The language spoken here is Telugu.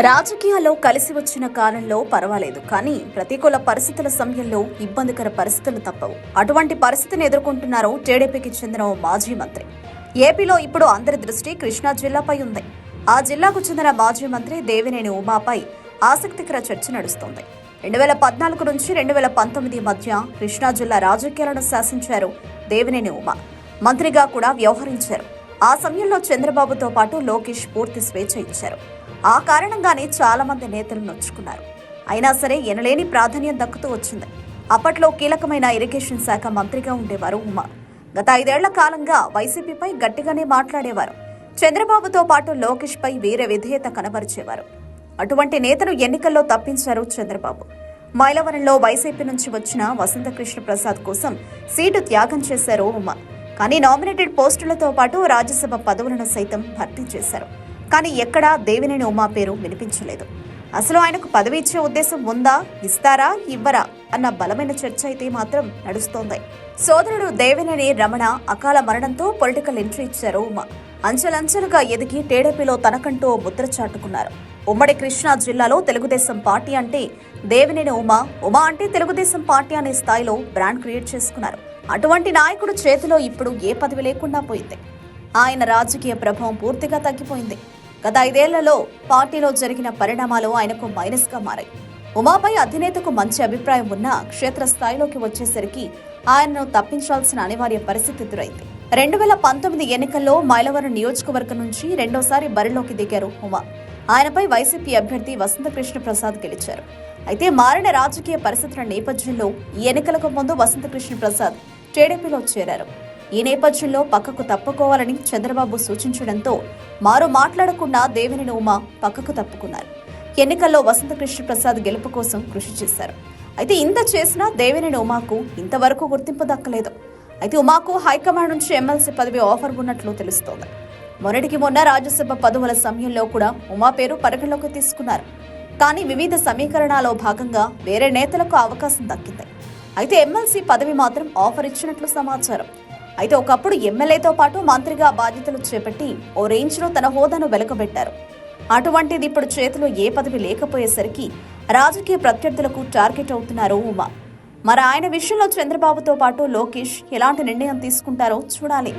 రాజకీయాల్లో కలిసి వచ్చిన కాలంలో పర్వాలేదు కానీ ప్రతికూల పరిస్థితుల సమయంలో ఇబ్బందికర పరిస్థితులు తప్పవు. అటువంటి పరిస్థితిని ఎదుర్కొంటున్నారు టీడీపీకి చెందిన ఓ మాజీ మంత్రి. ఏపీలో ఇప్పుడు అందరి దృష్టి కృష్ణా జిల్లాపై ఉంది. ఆ జిల్లాకు చెందిన మాజీ మంత్రి దేవినేని ఉమాపై ఆసక్తికర చర్చ నడుస్తోంది. రెండు వేల పద్నాలుగు నుంచి రెండు వేల పంతొమ్మిది మధ్య కృష్ణా జిల్లా రాజకీయాలను శాసించారు దేవినేని ఉమా. మంత్రిగా కూడా వ్యవహరించారు. ఆ సమయంలో చంద్రబాబుతో పాటు లోకేష్ పూర్తి స్వేచ్ఛ ఇచ్చారు. ఆ కారణంగానే చాలామంది నేతలు నొచ్చుకున్నారు. అయినా సరే ఎనలేని ప్రాధాన్యం దక్కుతూ వచ్చింది. అప్పట్లో కీలకమైన ఇరిగేషన్ శాఖ మంత్రిగా ఉండేవారు ఉమా. గత ఐదేళ్ళ కాలంగా వైసీపీపై గట్టిగానే మాట్లాడేవారు. చంద్రబాబుతో పాటు లోకేష్పై వీర విధేయత కనబరిచేవారు. అటువంటి నేతను ఎన్నికల్లో తప్పించారు చంద్రబాబు. మైలవరంలో వైసీపీ నుంచి వచ్చిన వసంతకృష్ణ ప్రసాద్ కోసం సీటు త్యాగం చేశారు ఉమా. కానీ నామినేటెడ్ పోస్టులతో పాటు రాజ్యసభ పదవులను సైతం భర్తీ చేశారు. కానీ ఎక్కడా దేవినేని ఉమా పేరు వినిపించలేదు. అసలు ఆయనకు పదవి ఇచ్చే ఉద్దేశం ఉందా ఇస్తారా ఇవ్వరా అన్న బలమైన చర్చ అయితే మాత్రం నడుస్తోంది. సోదరుడు దేవినేని రమణ అకాల మరణంతో పొలిటికల్ ఎంట్రీ ఇచ్చారు ఉమా. అంచెలంచెలుగా ఎదిగి టీడీపీలో తనకంటూ ముద్ర చాటుకున్నారు. ఉమ్మడి కృష్ణా జిల్లాలో తెలుగుదేశం పార్టీ అంటే దేవినేని ఉమా ఉమా అంటే తెలుగుదేశం పార్టీ అనే స్థాయిలో బ్రాండ్ క్రియేట్ చేసుకున్నారు. అటువంటి నాయకుడు చేతిలో ఇప్పుడు ఏ పదవి లేకుండా పోయింది. ఆయన రాజకీయ ప్రభావం పూర్తిగా తగ్గిపోయింది. గత ఐదేళ్ళలో పార్టీలో జరిగిన పరిణామాలు ఆయనకు మైనస్గా మారాయి. ఉమాపై అధినేతకు మంచి అభిప్రాయం ఉన్నా క్షేత్రస్థాయిలోకి వచ్చేసరికి ఆయనను తప్పించాల్సిన అనివార్య పరిస్థితి ఎదురైంది. రెండు వేల పంతొమ్మిది ఎన్నికల్లో మైలవరం నియోజకవర్గం నుంచి రెండోసారి బరిలోకి దిగారు ఉమా. ఆయనపై వైసీపీ అభ్యర్థి వసంతకృష్ణ ప్రసాద్ గెలిచారు. అయితే మారిన రాజకీయ పరిస్థితుల నేపథ్యంలో ఈ ఎన్నికలకు ముందు వసంతకృష్ణ ప్రసాద్ టీడీపీలో చేరారు. ఈ నేపథ్యంలో పక్కకు తప్పుకోవాలని చంద్రబాబు సూచించడంతో మారు మాట్లాడకుండా దేవినేని ఉమా పక్కకు తప్పుకున్నారు. ఎన్నికల్లో వసంతకృష్ణ ప్రసాద్ గెలుపు కోసం కృషి చేశారు. అయితే ఇంత చేసినా దేవినేని ఉమాకు ఇంతవరకు గుర్తింపు దక్కలేదు అయితే ఉమాకు హైకమాండ్ నుంచి ఎమ్మెల్సీ పదవి ఆఫర్ ఉన్నట్లు తెలుస్తోంది. మొన్నటికి మొన్న రాజ్యసభ పదవుల సమయంలో కూడా ఉమా పేరు పరిగణలోకి తీసుకున్నారు. కానీ వివిధ సమీకరణాల్లో భాగంగా వేరే నేతలకు అవకాశం దక్కింది. అయితే ఎమ్మెల్సీ పదవి మాత్రం ఆఫర్ ఇచ్చినట్లు సమాచారం. అయితే ఒకప్పుడు ఎమ్మెల్యేతో పాటు మంత్రిగా బాధ్యతలు చేపట్టి ఓ రేంజ్లో తన హోదాను వెలకబెట్టారు. అటువంటిది ఇప్పుడు చేతిలో ఏ పదవి లేకపోయేసరికి రాజకీయ ప్రత్యర్థులకు టార్గెట్ అవుతున్నారు ఉమా. మరి ఆయన విషయంలో చంద్రబాబుతో పాటు లోకేష్ ఎలాంటి నిర్ణయం తీసుకుంటారో చూడాలి.